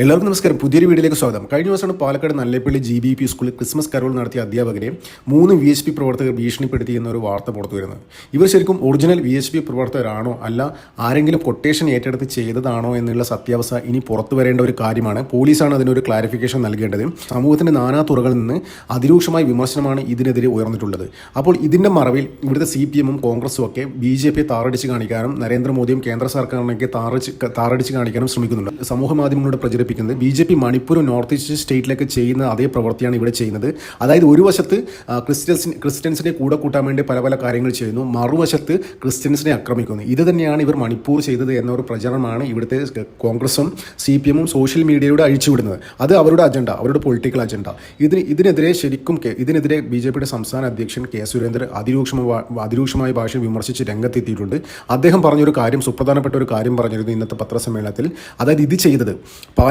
എല്ലാവർക്കും നമസ്കാരം. പുതിയൊരു വീഡിയോയിലേക്ക് സ്വാഗതം. കഴിഞ്ഞ ദിവസമാണ് Palakkad Nalleppally G B P സ്കൂളിൽ ക്രിസ്മസ് കരോൾ നടത്തിയ അധ്യാപകരെ മൂന്ന് വി എച്ച് പി പ്രവർത്തകർ ഭീഷണിപ്പെടുത്തി എന്നൊരു വാർത്ത പുറത്തു വരുന്നത്. ഇവർ ശരിക്കും ഒറിജിനൽ വി എച്ച് പി പ്രവർത്തകരാണോ അല്ല ആരെങ്കിലും കൊട്ടേഷൻ ഏറ്റെടുത്ത് ചെയ്തതാണോ എന്നുള്ള സത്യാവസ്ഥ ഇനി പുറത്തു വരേണ്ട ഒരു കാര്യമാണ്. പോലീസാണ് അതിനൊരു ക്ലാരിഫിക്കേഷൻ നൽകേണ്ടത്. സമൂഹത്തിന്റെ നാനാ തുറകളിൽ നിന്ന് അതിരൂക്ഷമായ വിമർശനമാണ് ഇതിനെതിരെ ഉയർന്നിട്ടുള്ളത്. അപ്പോൾ ഇതിന്റെ മറവിൽ ഇവിടുത്തെ സി പി എമ്മും കോൺഗ്രസും ഒക്കെ ബി ജെ പിയെ താറടിച്ച് കാണിക്കാനും നരേന്ദ്രമോദിയും കേന്ദ്ര സർക്കാരിനൊക്കെ താറടിച്ച് താറടിച്ച് കാണിക്കാനും ശ്രമിക്കുന്നുണ്ട്. സമൂഹ മാധ്യമങ്ങളുടെ പ്രചരിപ്പിക്കുന്നത് B J P Manipur north east സ്റ്റേറ്റിലൊക്കെ ചെയ്യുന്ന അതേ പ്രവൃത്തിയാണ് ഇവിടെ ചെയ്യുന്നത്. അതായത് ഒരു വശത്ത് ക്രിസ്ത്യൻസ് ക്രിസ്ത്യൻസിനെ കൂടെ കൂട്ടാൻ വേണ്ടി പല പല കാര്യങ്ങൾ ചെയ്യുന്നു. മറുവശത്ത് ക്രിസ്ത്യൻസിനെ ആക്രമിക്കുന്നു. ഇത് തന്നെയാണ് ഇവർ മണിപ്പൂർ ചെയ്തത് എന്ന ഒരു പ്രചരണമാണ് ഇവിടുത്തെ കോൺഗ്രസും സി പി എമ്മും സോഷ്യൽ മീഡിയയുടെ അഴിച്ചുവിടുന്നത് അത് അവരുടെ അജണ്ട അവരുടെ പൊളിറ്റിക്കൽ അജണ്ട. ഇതിന് ഇതിനെതിരെ ശരിക്കും ഇതിനെതിരെ ബി ജെ പിയുടെ സംസ്ഥാന അധ്യക്ഷൻ കെ സുരേന്ദ്രൻ അതിരൂക്ഷ അതിരൂക്ഷമായ ഭാഷ വിമർശിച്ച് രംഗത്തെത്തിയിട്ടുണ്ട്. അദ്ദേഹം പറഞ്ഞൊരു കാര്യം സുപ്രധാനപ്പെട്ട ഒരു കാര്യം പറഞ്ഞിരുന്നു ഇന്നത്തെ പത്രസമ്മേളനത്തിൽ. അതായത് ഇത് ചെയ്തത്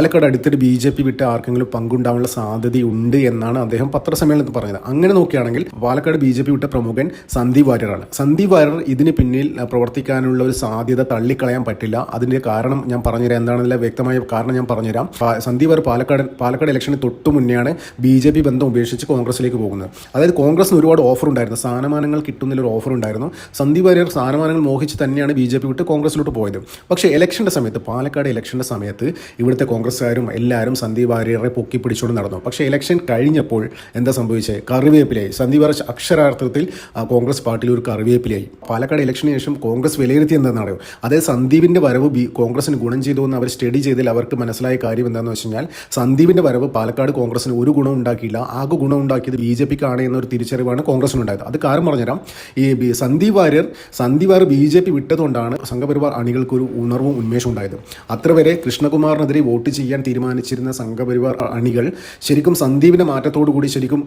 പാലക്കാട് അടുത്തൊരു ബി ജെ പി വിട്ട് ആർക്കെങ്കിലും പങ്കുണ്ടാവാനുള്ള സാധ്യതയുണ്ട് എന്നാണ് അദ്ദേഹം പത്രസമ്മേളനത്തിൽ പറഞ്ഞത്. അങ്ങനെ നോക്കുകയാണെങ്കിൽ പാലക്കാട് ബി ജെ പി വിട്ട പ്രമുഖൻ സന്ദീപ് വാര്യറാണ് സന്ദീപ് വാര്യർ ഇതിന് പിന്നിൽ പ്രവർത്തിക്കാനുള്ള ഒരു സാധ്യത തള്ളിക്കളയാൻ പറ്റില്ല. അതിന്റെ കാരണം ഞാൻ പറഞ്ഞുതരാം. എന്താണെന്നില്ല വ്യക്തമായ കാരണം ഞാൻ പറഞ്ഞുതരാം. സന്ദീപ് വാര്യർ പാലക്കാട് പാലക്കാട് ഇലക്ഷന് തൊട്ടു മുന്നെയാണ് ബി ജെ പി ബന്ധം ഉപേക്ഷിച്ച് കോൺഗ്രസിലേക്ക് പോകുന്നത്. അതായത് കോൺഗ്രസിന് ഒരുപാട് ഓഫർ ഉണ്ടായിരുന്നു. സ്ഥാനമാനങ്ങൾ കിട്ടുന്നതിൽ ഒരു ഓഫർ ഉണ്ടായിരുന്നു. സന്ദീപ് വാര്യർ സ്ഥാനമാനങ്ങൾ മോഹിച്ച് തന്നെയാണ് ബി ജെ പി വിട്ട് കോൺഗ്രസിലോട്ട് പോയത്. പക്ഷേ ഇലക്ഷന്റെ സമയത്ത് പാലക്കാട് ഇലക്ഷന്റെ സമയത്ത് ഇവിടുത്തെ കോൺഗ്രസ്സുകാരും എല്ലാവരും സന്ദീപ് വാര്യരെ പൊക്കി പിടിച്ചുകൊണ്ട് നടന്നു. പക്ഷേ ഇലക്ഷൻ കഴിഞ്ഞപ്പോൾ എന്താ സംഭവിച്ചത് കറിവേപ്പിലായി സന്ദീപ് വാര്യർ അക്ഷരാർത്ഥത്തിൽ കോൺഗ്രസ് പാർട്ടിയിൽ ഒരു കറിവേപ്പിലായി പാലക്കാട് ഇലക്ഷന് ശേഷം കോൺഗ്രസ് വിലയിരുത്തി എന്താണെന്നറിയോ അതായത് സന്ദീപിന്റെ വരവ് ബി കോൺഗ്രസിന് ഗുണം ചെയ്തു എന്ന് അവർ സ്റ്റഡി ചെയ്തതിൽ അവർക്ക് മനസ്സിലായ കാര്യം എന്താണെന്ന് വെച്ച് കഴിഞ്ഞാൽ സന്ദീപിന്റെ വരവ് പാലക്കാട് കോൺഗ്രസിന് ഒരു ഗുണം ഉണ്ടാക്കിയില്ല. ആകെ ഗുണം ഉണ്ടാക്കിയത് ബി ജെ പിക്കാണ് എന്നൊരു തിരിച്ചറിവാണ് കോൺഗ്രസിനുണ്ടായത്. അത് കാരണം പറഞ്ഞുതരാം. ഈ Sandeep Warrier Sandeep Warrier B J P വിട്ടതുകൊണ്ടാണ് Sangh Parivar അണികൾക്ക് ഒരു ഉണർവും ഉന്മേഷവും ഉണ്ടായത്. അത്ര വരെ കൃഷ്ണകുമാറിനെതിരെ വോട്ട് ചെയ്യാൻ തീരുമാനിച്ചിരുന്ന സംഘപരിവാർ അണികൾ ശരിക്കും സന്ദീപിന്റെ മാറ്റത്തോടു കൂടി ശരിക്കും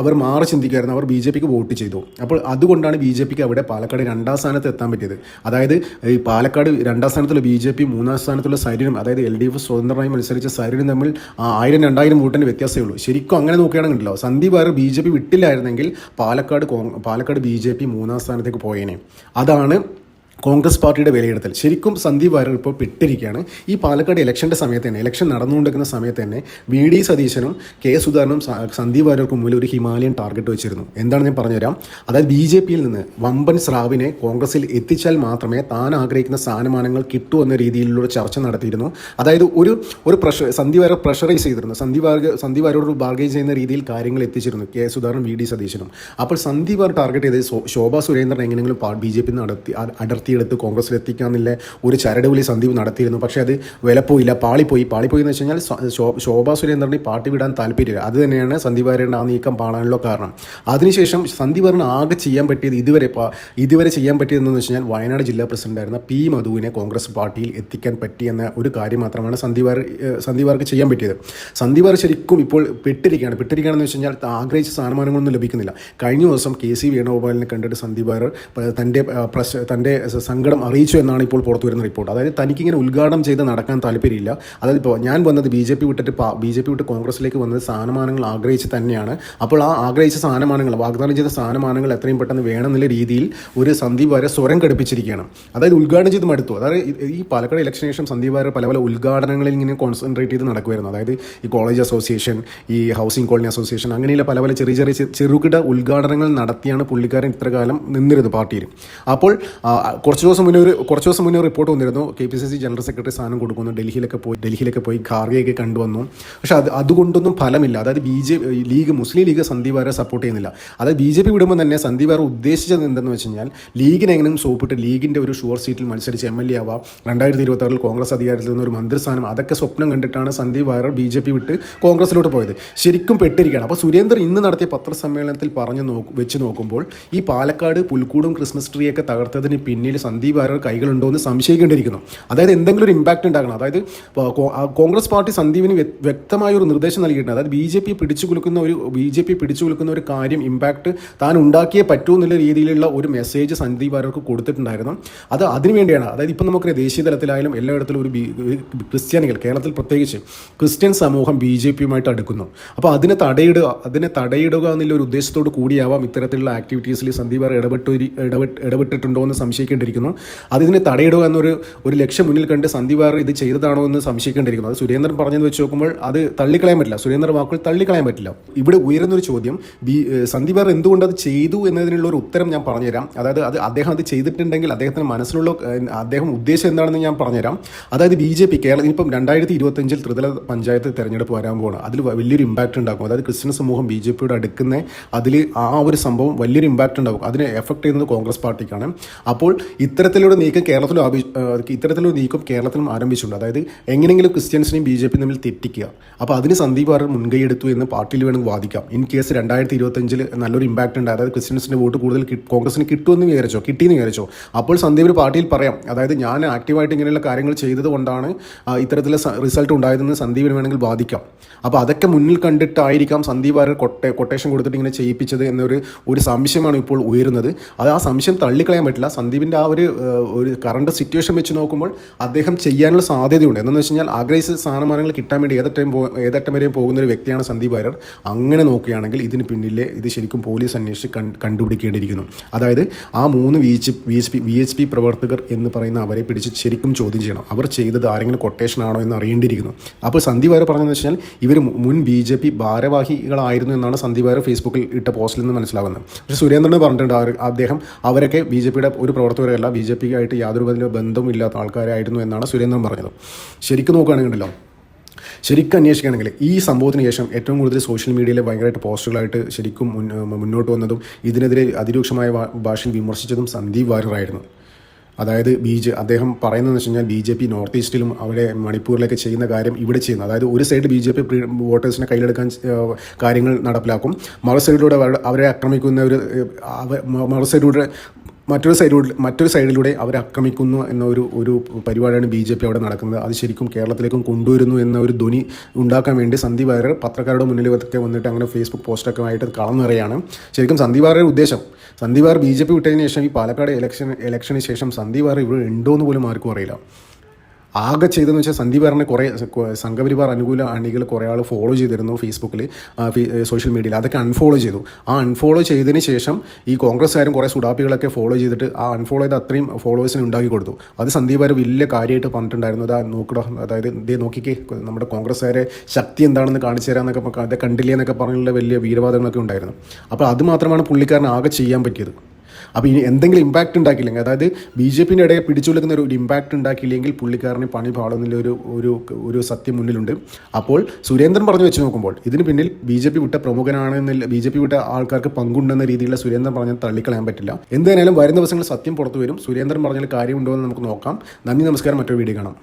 അവർ മാറി ചിന്തിക്കുകയായിരുന്നു അവർ ബി ജെ പിക്ക് വോട്ട് ചെയ്തു. അപ്പോൾ അതുകൊണ്ടാണ് ബി ജെ പിക്ക് അവിടെ പാലക്കാട് രണ്ടാം സ്ഥാനത്ത് എത്താൻ പറ്റിയത്. അതായത് ഈ പാലക്കാട് രണ്ടാം സ്ഥാനത്തുള്ള ബി ജെ പി മൂന്നാം സ്ഥാനത്തുള്ള സൈര്യനും അതായത് എൽ ഡി എഫ് സ്വതന്ത്രമായി മത്സരിച്ച സൈര്യനും തമ്മിൽ ആയിരം രണ്ടായിരം വോട്ടിന്റെ വ്യത്യാസമേ ഉള്ളൂ. ശരിക്കും അങ്ങനെ നോക്കുകയാണെങ്കിലോ സന്ദീപ് അവർ B J P വിട്ടില്ലായിരുന്നെങ്കിൽ Palakkad Palakkad B J P മൂന്നാം സ്ഥാനത്തേക്ക് പോയേനെ. അതാണ് കോൺഗ്രസ് പാർട്ടിയുടെ വിലയിരുത്തൽ. ശരിക്കും സന്ദീപ് വാര്യർ ഇപ്പോൾ പെട്ടിരിക്കുകയാണ്. ഈ പാലക്കാട് ഇലക്ഷന്റെ സമയത്ത് തന്നെ ഇലക്ഷൻ നടന്നുകൊണ്ടിരിക്കുന്ന സമയത്ത് തന്നെ വി ഡി സതീശനും കെ സുധാകരനും സന്ദീപ് വാര്യർക്കും മുന്നിൽ ഒരു ഹിമാലയൻ ടാർഗറ്റ് വെച്ചിരുന്നു. എന്താണ് ഞാൻ പറഞ്ഞുതരാം? അതായത് ബി ജെ പിയിൽ നിന്ന് വമ്പൻ സ്രാവിനെ കോൺഗ്രസിൽ എത്തിച്ചാൽ മാത്രമേ താൻ ആഗ്രഹിക്കുന്ന സ്ഥാനമാനങ്ങൾ കിട്ടൂ എന്ന രീതിയിലുള്ള ചർച്ച നടത്തിയിരുന്നു. അതായത് ഒരു ഒരു പ്രഷർ സന്ദീപ് വാര്യർ പ്രഷറൈസ് ചെയ്തിരുന്നു. സന്ദീപ് വാര്യർ സന്ദീപ് വാര്യരോട് ബാർഗൈൻ ചെയ്യുന്ന രീതിയിൽ കാര്യങ്ങൾ എത്തിച്ചിരുന്നു കെ സുധാകരനും വി ഡി സതീശനും. അപ്പോൾ സന്ദീപ് വാര്യർ ടാർഗറ്റ് ചെയ്തത് ശോ- ശോഭാ സുരേന്ദ്രൻ എങ്ങനെയെങ്കിലും ബി ജെ പി നടത്തി അ- അടർത്തിയെടുത്ത് കോൺഗ്രസിൽ എത്തിക്കാന്നില്ല ഒരു ചരടുവിളി സന്ദീപ് നടത്തിയിരുന്നു. പക്ഷേ അത് വിലപ്പോയില്ല. പാളിപ്പോയി. പാളിപ്പോയി എന്ന് വെച്ച് കഴിഞ്ഞാൽ ശോഭാ സുരേന്ദ്രന് പാർട്ടി വിടാൻ താല്പര്യമില്ല. അത് തന്നെയാണ് സന്ദീപ് വാര്യരുടെ ആ നീക്കം പാടാനുള്ള കാരണം. അതിനുശേഷം സന്ദീപ് വാര്യന് ആകെ ചെയ്യാൻ പറ്റിയത് ഇതുവരെ ഇതുവരെ ചെയ്യാൻ പറ്റിയതെന്ന് വെച്ച് കഴിഞ്ഞാൽ വയനാട് ജില്ലാ പ്രസിഡന്റായിരുന്ന പി മധുവിനെ കോൺഗ്രസ് പാർട്ടിയിൽ എത്തിക്കാൻ പറ്റിയെന്ന ഒരു കാര്യം മാത്രമാണ് സന്ദീപ് സന്ദീപാർക്ക് ചെയ്യാൻ പറ്റിയത്. സന്ദീപ് ശരിക്കും ഇപ്പോൾ പെട്ടിരിക്കുകയാണ്. പെട്ടിരിക്കുകയാണെന്ന് വെച്ച് കഴിഞ്ഞാൽ ആഗ്രഹിച്ച സ്ഥാനമാനങ്ങളൊന്നും ലഭിക്കുന്നില്ല. കഴിഞ്ഞ ദിവസം കെ സി വേണുഗോപാലിനെ കണ്ടിട്ട് സന്ദീപ് തന്റെ ആ, പ്രശ് തന്റെ സങ്കടം അറിയിച്ചു എന്നാണ് ഇപ്പോൾ പുറത്തു വരുന്ന റിപ്പോർട്ട്. അതായത് തനിക്കിങ്ങനെ ഉദ്ഘാടനം ചെയ്ത് നടക്കാൻ താല്പര്യമില്ല. അതായത് ഇപ്പോൾ ഞാൻ വന്നത് ബി ജെ പി വിട്ടിട്ട് ബി ജെ പി വിട്ട് കോൺഗ്രസിലേക്ക് വന്നത് സ്ഥാനമാനങ്ങൾ ആഗ്രഹിച്ച് തന്നെയാണ്. അപ്പോൾ ആ ആഗ്രഹിച്ച സ്ഥാനമാനങ്ങൾ വാഗ്ദാനം ചെയ്ത സ്ഥാനമാനങ്ങൾ എത്രയും പെട്ടെന്ന് വേണമെന്നുള്ള രീതിയിൽ ഒരു സന്ദീപ് വാര്യ സ്വരം ഘടിപ്പിച്ചിരിക്കുകയാണ്. അതായത് ഉദ്ഘാടനം ചെയ്ത് മടുത്തു. അതായത് ഈ- പാലക്കാട് ഇലക്ഷന് ശേഷം സന്ദീപ് വാര്യ പല പല ഉദ്ഘാടനങ്ങളിൽ ഇങ്ങനെ കോൺസെൻട്രേറ്റ് ചെയ്ത് നടക്കുമായിരുന്നു അതായത് ഈ കോളേജ് അസോസിയേഷൻ ഈ ഹൗസിംഗ് കോളനി അസോസിയേഷൻ അങ്ങനെയുള്ള പല പല ചെറിയ ചെറിയ ചെറുകിട ഉദ്ഘാടനങ്ങൾ നടത്തിയാണ് പുള്ളിക്കാരൻ ഇത്രകാലം നിന്നിരുന്നത് പാർട്ടിയിൽ. അപ്പോൾ കുറച്ച് ദിവസം മുന്നേ ഒരു കുറച്ച് ദിവസം മുന്നേ റിപ്പോർട്ട് വന്നിരുന്നു. K P C C general secretary സ്ഥാനം കൊടുക്കുന്നു. ഡൽഹിയിലൊക്കെ പോയി ഡൽഹിയിലൊക്കെ പോയി ഖാർഗെയൊക്കെ കണ്ടുവന്നു. പക്ഷേ അത് അതുകൊണ്ടൊന്നും ഫലമില്ല. അതായത് B J league Muslim League Sandeep ആരെ സപ്പോർട്ട് ചെയ്യുന്നില്ല. അതായത് ബി ജെ പി വിടുമ്പോൾ തന്നെ സന്ദീപ് ആർ ഉദ്ദേശിച്ചത് എന്തെന്ന് വെച്ച് കഴിഞ്ഞാൽ ലീഗിനെങ്ങനെയും സോപ്പിട്ട് ലീഗിന്റെ ഒരു ഷുവർ സീറ്റിൽ മത്സരിച്ച് എം എൽ എ ആവാം രണ്ടായിരത്തി ഇരുപത്തി ആറിൽ കോൺഗ്രസ് അധികാരത്തിൽ നിന്ന് ഒരു മന്ത്രിസ്ഥാനം. അതൊക്കെ സ്വപ്നം കണ്ടിട്ടാണ് Sandeep Warrier B J P വിട്ട് കോൺഗ്രസിലോട്ട് പോയത്. ശരിക്കും പെട്ടിരിക്കുകയാണ്. അപ്പോൾ സുരേന്ദ്രൻ ഇന്ന് നടത്തിയ പത്രസമ്മേളനത്തിൽ പറഞ്ഞു നോക്കും വെച്ച് നോക്കുമ്പോൾ ഈ പാലക്കാട് പുൽക്കൂടും ക്രിസ്മസ് ട്രീയൊക്കെ തകർത്തതിന് പിന്നിൽ സന്ദീപ് ആരുടെ കൈകളുണ്ടോ എന്ന് സംശയിക്കേണ്ടിയിരിക്കുന്നു. അതായത് എന്തെങ്കിലും ഒരു ഇമ്പാക്റ്റ് ഉണ്ടാകണം. അതായത് കോൺഗ്രസ് പാർട്ടി സന്ദീപിന് വ്യ- വ്യക്തമായ ഒരു നിർദ്ദേശം നൽകിയിട്ടുണ്ട്. അതായത് ബി ജെ പി പിടിച്ചു കുലുക്കുന്ന ഒരു ബി ജെ പി പിടിച്ചു കുലുക്കുന്ന ഒരു കാര്യം ഇമ്പാക്റ്റ് താൻ ഉണ്ടാക്കിയേ പറ്റൂ എന്നുള്ള രീതിയിലുള്ള ഒരു മെസ്സേജ് സന്ദീപ് ആരോർക്ക് കൊടുത്തിട്ടുണ്ടായിരുന്നു. അത് അതിനുവേണ്ടിയാണ് അതായത് ഇപ്പം നമുക്കറിയാം ദേശീയ തലത്തിലായാലും എല്ലായിടത്തിലും ഒരു ക്രിസ്ത്യാനികൾ കേരളത്തിൽ പ്രത്യേകിച്ച് ക്രിസ്ത്യൻ സമൂഹം ബി ജെ പിയുമായിട്ട് അടുക്കുന്നു. അപ്പോൾ അതിനെ തടയിടുക അതിനെ തടയിടുക എന്നുള്ള ഒരു ഉദ്ദേശത്തോട് കൂടിയാവാം ഇത്തരത്തിലുള്ള ആക്ടിവിറ്റീസിൽ സന്ദീപ് ആർ ഇടപെട്ടു ഇടപെട്ട് ഇടപെട്ടിട്ടുണ്ടോ എന്ന് സംശയിക്കേണ്ടിയിരിക്കുന്നു സംശയിക്കേണ്ടിയിരിക്കുന്നു അതിനെ തടയിടുക എന്നൊരു ഒരു ലക്ഷ്യം മുന്നിൽ കണ്ട് സന്ധിവാർ ഇത് ചെയ്തതാണോ എന്ന് സംശയിക്കേണ്ടിയിരിക്കുന്നു. അത് സുരേന്ദ്രൻ പറഞ്ഞത് വെച്ച് നോക്കുമ്പോൾ അത് തള്ളിക്കളയാൻ പറ്റില്ല. സുരേന്ദ്രൻ വാക്കുകൾ തള്ളിക്കളയാൻ പറ്റില്ല. ഇവിടെ ഉയരുന്നൊരു ചോദ്യം ബി സന്ധിവാർ എന്തുകൊണ്ട് അത് ചെയ്തു എന്നതിനുള്ള ഒരു ഉത്തരം ഞാൻ പറഞ്ഞുതരാം. അതായത് അത് അദ്ദേഹം അത് ചെയ്തിട്ടുണ്ടെങ്കിൽ അദ്ദേഹത്തിന് മനസ്സിലുള്ള അദ്ദേഹം ഉദ്ദേശം എന്താണെന്ന് ഞാൻ പറഞ്ഞുതരാം. അതായത് ബി ജെ പി കേരളത്തിൽ ഇപ്പം രണ്ടായിരത്തി ഇരുപത്തഞ്ചിൽ ത്രിതല പഞ്ചായത്ത് തെരഞ്ഞെടുപ്പ് വരാൻ പോകണം അതിൽ വലിയൊരു ഇമ്പാക്റ്റ് ഉണ്ടാക്കും. അതായത് ക്രിസ്ത്യൻ സമൂഹം ബി ജെ പിയോട് അടുക്കുന്ന അതിൽ ആ ഒരു സംഭവം വലിയൊരു ഇമ്പാക്റ്റ് ഉണ്ടാകും അതിനെ എഫക്ട് ചെയ്യുന്നത് കോൺഗ്രസ് പാർട്ടിക്കാണ്. അപ്പോൾ ഇത്തരത്തിലൂടെ നീക്കം കേരളത്തിലും ആഭി ഇത്തരത്തിലൊരു നീക്കം കേരളത്തിലും ആരംഭിച്ചിട്ടുണ്ട്. അതായത് എങ്ങനെയെങ്കിലും ക്രിസ്ത്യൻസിനെയും ബി ജെ പി തമ്മിൽ തെറ്റിക്കുക. അപ്പോൾ അതിന് സന്ദീപ് മുൻകൈ എടുത്തു എന്ന് പാർട്ടിയിൽ വേണമെങ്കിൽ വാദിക്കാം. ഇൻ കേസ് രണ്ടായിരത്തി ഇരുപത്തഞ്ചിൽ നല്ലൊരു ഇമ്പാക്റ്റ് ഉണ്ട്. അതായത് ക്രിസ്ത്യൻസിന്റെ വോട്ട് കൂടുതൽ കോൺഗ്രസിന് കിട്ടുമെന്ന് വിചാരിച്ചോ? കിട്ടിയെന്ന് വിചാരിച്ചോ? അപ്പോൾ സന്ദീപിന് പാർട്ടിയിൽ പറയാം. അതായത് ഞാൻ ആക്റ്റീവായിട്ട് ഇങ്ങനെയുള്ള കാര്യങ്ങൾ ചെയ്തത് കൊണ്ടാണ് ഇത്തരത്തിലെ റിസൾട്ട് ഉണ്ടായതെന്ന് സന്ദീപിന് വേണമെങ്കിൽ വാദിക്കാം. അപ്പോൾ അതൊക്കെ മുന്നിൽ കണ്ടിട്ടായിരിക്കാം സന്ദീപ് വാര്യർ കൊട്ടേ കൊട്ടേഷൻ കൊടുത്തിട്ട് ഇങ്ങനെ ചെയ്യിപ്പിച്ചത് എന്നൊരു ഒരു സംശയമാണ് ഇപ്പോൾ ഉയരുന്നത്. അത് ആ സംശയം തള്ളിക്കളയാൻ പറ്റില്ല. സന്ദീപിന്റെ ആ ഒരു ഒരു കറണ്ട് സിറ്റുവേഷൻ വെച്ച് നോക്കുമ്പോൾ അദ്ദേഹം ചെയ്യാനുള്ള സാധ്യതയുണ്ട്. എന്നു വെച്ച് കഴിഞ്ഞാൽ ആഗ്രഹിച്ച സ്ഥാനമാനങ്ങൾ കിട്ടാൻ വേണ്ടി ഏതറ്റം പോ ഏതറ്റം വരെയും പോകുന്ന ഒരു വ്യക്തിയാണ് സന്ദീപ് വാര്യർ. അങ്ങനെ നോക്കുകയാണെങ്കിൽ ഇതിന് പിന്നിലെ ഇത് ശരിക്കും പോലീസ് അന്വേഷിച്ച് കണ്ടുപിടിക്കേണ്ടിയിരിക്കുന്നു. അതായത് ആ മൂന്ന് V H V H P V H P പ്രവർത്തകർ എന്ന് പറയുന്ന അവരെ പിടിച്ച് ശരിക്കും ചോദ്യം ചെയ്യണം. അവർ ചെയ്തത് ആരെങ്കിലും കൊട്ടേഷൻ ആണോ എന്ന് അറിയേണ്ടിയിരിക്കുന്നു. അപ്പോൾ സന്ദീപ് വാര്യർ പറഞ്ഞതെന്ന് വെച്ചാൽ ഇവർ മുൻ ബി ജെ പി ഭാരവാഹികളായിരുന്നു എന്നാണ് സന്ദീപ് വാര്യർ ഫേസ്ബുക്കിൽ ഇട്ട പോസ്റ്റിൽ നിന്ന് മനസ്സിലാവുന്നത്. പക്ഷേ സുരേന്ദ്രൻ പറഞ്ഞിട്ടുണ്ട് അവർ- അദ്ദേഹം അവരൊക്കെ ബി ജെ പിയുടെ ഒരു പ്രവർത്തകരല്ല ബി ജെ പിക്കായിട്ട് യാതൊരു വിധ ബന്ധവും ഇല്ലാത്ത ആൾക്കാരായിരുന്നു എന്നാണ് സുരേന്ദ്രൻ പറഞ്ഞത്. ശരിക്കും നോക്കുകയാണെങ്കിലോ ശരിക്കും അന്വേഷിക്കുകയാണെങ്കിൽ ഈ സംഭവത്തിന് ശേഷം ഏറ്റവും കൂടുതൽ സോഷ്യൽ മീഡിയയിൽ ഭയങ്കരമായിട്ട് പോസ്റ്റുകളായിട്ട് ശരിക്കും മുന്നോട്ട് വന്നതും ഇതിനെതിരെ അതിരൂക്ഷമായ ഭാഷയിൽ വിമർശിച്ചതും സന്ദീപ് വാര്യറായിരുന്നു. അതായത് ബി ജെ അദ്ദേഹം പറയുന്നതെന്ന് വെച്ച് കഴിഞ്ഞാൽ ബി ജെ പി നോർത്ത് ഈസ്റ്റിലും അവിടെ മണിപ്പൂരിലൊക്കെ ചെയ്യുന്ന കാര്യം ഇവിടെ ചെയ്യുന്നു. അതായത് ഒരു സൈഡ് ബി ജെ പി വോട്ടേഴ്സിനെ കയ്യിലെടുക്കാൻ കാര്യങ്ങൾ നടപ്പിലാക്കും. മറു സൈഡിലൂടെ അവരെ ആക്രമിക്കുന്ന ഒരു മറു സൈഡിലൂടെ മറ്റൊരു സൈഡിലൂടെ മറ്റൊരു സൈഡിലൂടെ അവരെ ആക്രമിക്കുന്നു എന്ന ഒരു ഒരു പരിപാടിയാണ് ബി ജെ പി അവിടെ നടക്കുന്നത്. അത് ശരിക്കും കേരളത്തിലേക്കും കൊണ്ടുവരുന്നു എന്ന ഒരു ധ്വനി ഉണ്ടാക്കാൻ വേണ്ടി സന്ദീപ് വാര്യർ പത്രക്കാരുടെ മുന്നിൽ ഒക്കെ വന്നിട്ട് അങ്ങനെ ഫേസ്ബുക്ക് പോസ്റ്റൊക്കെ ആയിട്ട് കളം നിറയാണ് ശരിക്കും സന്ദീപ് വാര്യരുടെ ഉദ്ദേശം. Sandeep Warrier B J P വിട്ടതിന് ശേഷം ഈ പാലക്കാട് ഇലക്ഷൻ ഇലക്ഷന് ശേഷം സന്ദീപ് വാര്യർ ഇവിടെ ഉണ്ടോ എന്ന് പോലും ആർക്കും അറിയില്ല. ആകെ ചെയ്തതെന്ന് വെച്ചാൽ സന്ദീപ് വാറിനെ കുറേ സംഘപരിവാർ അനുകൂല അണികൾ കുറേ ആൾ ഫോളോ ചെയ്തിരുന്നു ഫേസ്ബുക്കിൽ സോഷ്യൽ മീഡിയയിൽ അതൊക്കെ അൺഫോളോ ചെയ്തു. ആ അൺഫോളോ ചെയ്തതിന് ശേഷം ഈ കോൺഗ്രസ്സുകാരും കുറേ സുഡാപ്പികളൊക്കെ ഫോളോ ചെയ്തിട്ട് ആ അൺഫോളോ ചെയ്ത് അത്രയും ഫോളോവേഴ്സിന് ഉണ്ടാക്കി കൊടുത്തു. അത് സന്ദീപ് വാര് വലിയ കാര്യമായിട്ട് പറഞ്ഞിട്ടുണ്ടായിരുന്നു. അതാ നോക്കടോ അതായത് ഇതേ നോക്കിക്കേ നമ്മുടെ കോൺഗ്രസ്സുകാരെ ശക്തി എന്താണെന്ന് കാണിച്ചു തരാമെന്നൊക്കെ കണ്ടില്ലേ എന്നൊക്കെ പറഞ്ഞുള്ള വലിയ വീരവാദങ്ങളൊക്കെ ഉണ്ടായിരുന്നു. അപ്പോൾ അത് മാത്രമാണ് പുള്ളിക്കാരൻ ആകെ ചെയ്യാൻ പറ്റിയത്. അപ്പോൾ ഇനി എന്തെങ്കിലും ഇമ്പാക്റ്റ് ഉണ്ടാക്കിയില്ലെങ്കിൽ അതായത് ബി ജെ പിന്റെ ഇടയിൽ പിടിച്ചു കൊടുക്കുന്ന ഒരു ഇമ്പാക്റ്റ് ഉണ്ടാക്കിയില്ലെങ്കിൽ പുള്ളിക്കാരന് പണി പാടുന്നില്ല ഒരു ഒരു ഒരു സത്യം മുന്നിലുണ്ട്. അപ്പോൾ സുരേന്ദ്രൻ പറഞ്ഞു വെച്ച് നോക്കുമ്പോൾ ഇതിന് പിന്നിൽ ബി ജെ പി വിട്ട പ്രമുഖനാണെന്നില്ല ബി ജെ പി വിട്ട ആൾക്കാർക്ക് പങ്കുണ്ടെന്ന രീതിയിലുള്ള സുരേന്ദ്രൻ പറഞ്ഞാൽ തള്ളിക്കളയാൻ പറ്റില്ല. എന്തായാലും വരുന്ന ദിവസങ്ങളിൽ സത്യം പുറത്തു വരും. സുരേന്ദ്രൻ പറഞ്ഞാൽ കാര്യമുണ്ടോ എന്ന് നമുക്ക് നോക്കാം. നന്ദി നമസ്കാരം. മറ്റൊരു വീഡിയോ കാണാം.